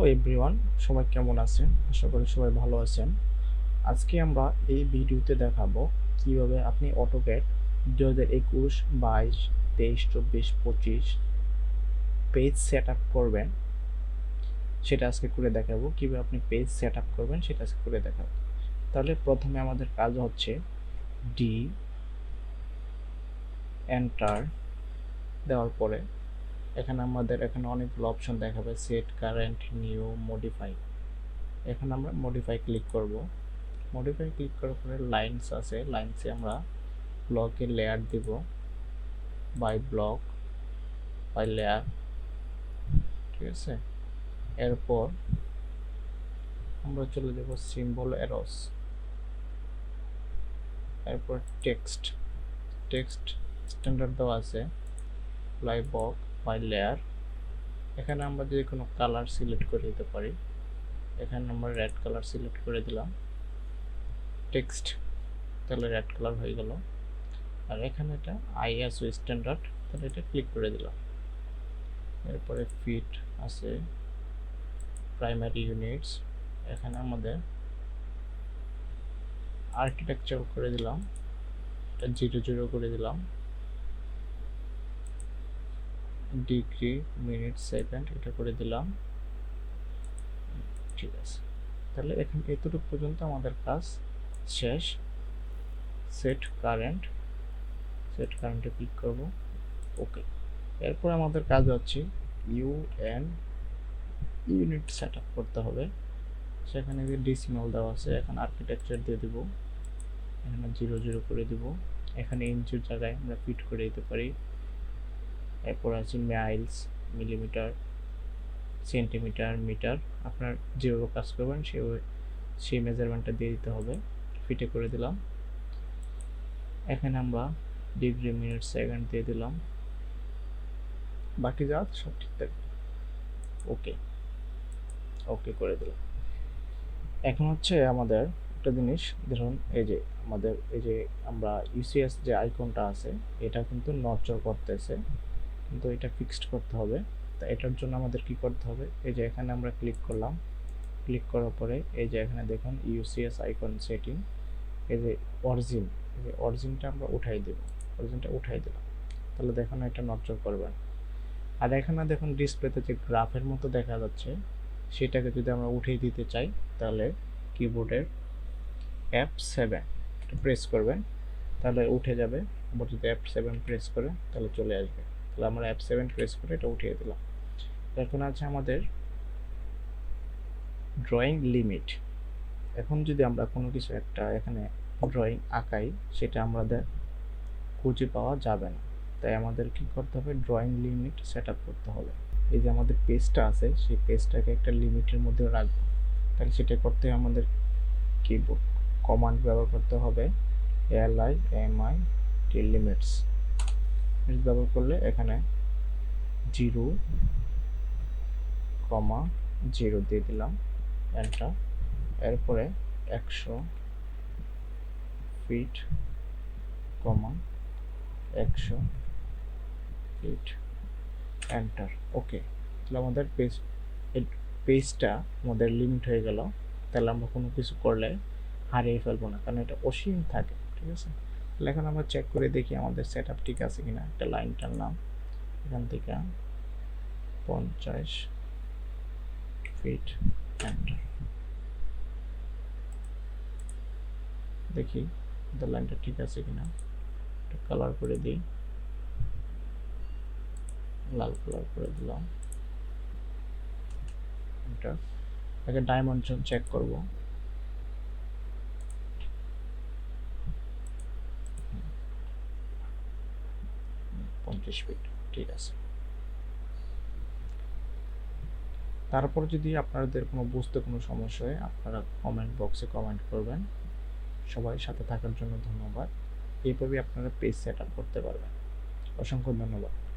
Hello everyone সবাই কেমন আছেন? আশা করি সবাই ভালো আছেন। আজকে আমরা এই ভিডিওতে দেখাবো কীভাবে আপনি অটোক্যাড দু হাজার একুশ বাইশ, তেইশ, চব্বিশ, পঁচিশ পেজ সেট আপ করবেন। সেটা আজকে করে দেখাবো। কীভাবে আপনি পেজ সেট আপ করবেন সেটা আজকে করে দেখাবো। তাহলে প্রথমে আমাদের কাজ হচ্ছে ডি এন্টার দেওয়ার পরে এখানে আমাদের এখানে অনেকগুলো অপশন দেখাবে সেট কারেন্ট নিউ মডিফাই এখানে আমরা মডিফাই ক্লিক করব। মডিফাই ক্লিক করার পরে লাইনস আছে লাইনসে আমরা ব্লকের লেয়ার দিব বাই ব্লক বাই লেয়ার ঠিক আছে? এরপর আমরা চলে যাব সিম্বল এরস এরপর টেক্সট টেক্সট স্ট্যান্ডার্ড দেওয়া আছে ফ্লাই বক বাই লেয়ার এখানে আমরা যে কোনো কালার সিলেক্ট করে দিতে পারি। এখানে আমরা রেড কালার সিলেক্ট করে দিলাম। টেক্সট তাহলে রেড কালার হয়ে গেল। আর এখানে এটা আইএসও স্ট্যান্ডার্ড তাহলে এটা ক্লিক করে দিলাম। এরপরে ফিট আছে। প্রাইমারি ইউনিটস এখানে আমাদের আর্কিটেকচার করে দিলাম। এটা জিরো জিরো করে দিলাম। ডিগ্রি মিনিট সেকেন্ড এটা করে দিলাম। ঠিক আছে। তাহলে এখন, এতটুকু পর্যন্ত আমাদের কাজ শেষ। সেট কারেন্ট সেট কারেন্টে ক্লিক করব। ওকে এরপর আমাদের কাজ হচ্ছে ইউএন ইউনিট সেট আপ করতে হবে। সেখানে যে ডিসিমাল দেওয়া আছে, এখানে আর্কিটেকচার দিয়ে দিব। এখানে জিরো জিরো করে দিব। এখানে ইঞ্চুর জায়গায় আমরা ফিট করে দিতে পারি। এরপর আছে মাইলস মিলিমিটার সেন্টিমিটার মিটার আপনার যেভাবে কাজ করবেন সেভাবে সেই মেজারমেন্টটা দিয়ে দিতে হবে। ফিটে করে দিলাম। এখানে আমরা ডিগ্রি মিনিট সেকেন্ড দিয়ে দিলাম। বাকি যা সব ঠিক থাকবে। ওকে ওকে করে দিলাম। এখন হচ্ছে আমাদের একটা জিনিস, ধরুন এই যে আমাদের এই যে আমরা ইউসিএস যে আইকনটা আছে, এটা কিন্তু নচর করতেছে। কিন্তু এটা ফিক্সড করতে হবে। তা এটার জন্য আমাদের কি করতে হবে? এই যে এখানে আমরা ক্লিক করলাম। ক্লিক করার পরে এই যে এখানে দেখুন ইউসিএস আইকন সেটিং এই যে অরিজিন এই যে অরিজিনটা আমরা উঠাই দেব। অরিজিনটা উঠাই দিলাম। তাহলে দেখুন এটা নজর করবে। না আর এখানে দেখুন ডিসপ্লেতে যে গ্রাফের মতো দেখা যাচ্ছে, সেটাকে যদি আমরা উঠিয়ে দিতে চাই, তাহলে কিবোর্ডের অ্যাপ সেভেন প্রেস করবেন। তাহলে উঠে যাবে। আবার যদি অ্যাপ সেভেন প্রেস করে, তাহলে চলে আসবে। তাহলে আমরা অ্যাপ সেভেন প্রেস করে এটা উঠিয়ে দিলাম। এখন আছে আমাদের ড্রয়িং লিমিট এখন যদি আমরা কোনো কিছু একটা এখানে ড্রয়িং আঁকাই, সেটা আমাদের খুঁজে পাওয়া যাবে না। তাই আমাদের কি করতে হবে? ড্রয়িং লিমিট সেট করতে হবে। এই যে আমাদের পেজটা আছে, সেই পেজটাকে একটা লিমিটের মধ্যে রাখব। তাহলে সেটা করতে আমাদের কিবোর্ড কমান্ড ব্যবহার করতে হবে L I M I T limits ব্যবহার করলে এখানে জিরো কমা জিরো দিয়ে দিলাম এন্টার এরপরে একশো ফিট কমা একশো ফিট এন্টার ওকে তাহলে আমাদের পেজ পেজটা আমাদের লিমিট হয়ে গেল। তাহলে আমরা কোনো কিছু করলে হারিয়ে ফেলব না, কারণ এটা অসীম থাকে, ঠিক আছে? এখন আমরা চেক করে দেখি আমাদের সেট আপ ঠিক আছে কিনা। একটা লাইন টানলাম। এখান থেকে পঞ্চাশ ফিট দেখি লাইনটা ঠিক আছে কিনা। একটা কালার করে দিই। লাল কালার করে দিলাম। এটা আগে ডাইমেনশন চেক করব। পঞ্চাশ ফিট ঠিক আছে? তারপর যদি আপনাদের কোনো বুঝতে কোনো সমস্যা হয়, আপনারা কমেন্ট বক্সে কমেন্ট করবেন। সবাই সাথে থাকার জন্য ধন্যবাদ। এইভাবেই আপনারা পেজ সেট আপ করতে পারবেন। অসংখ্য ধন্যবাদ।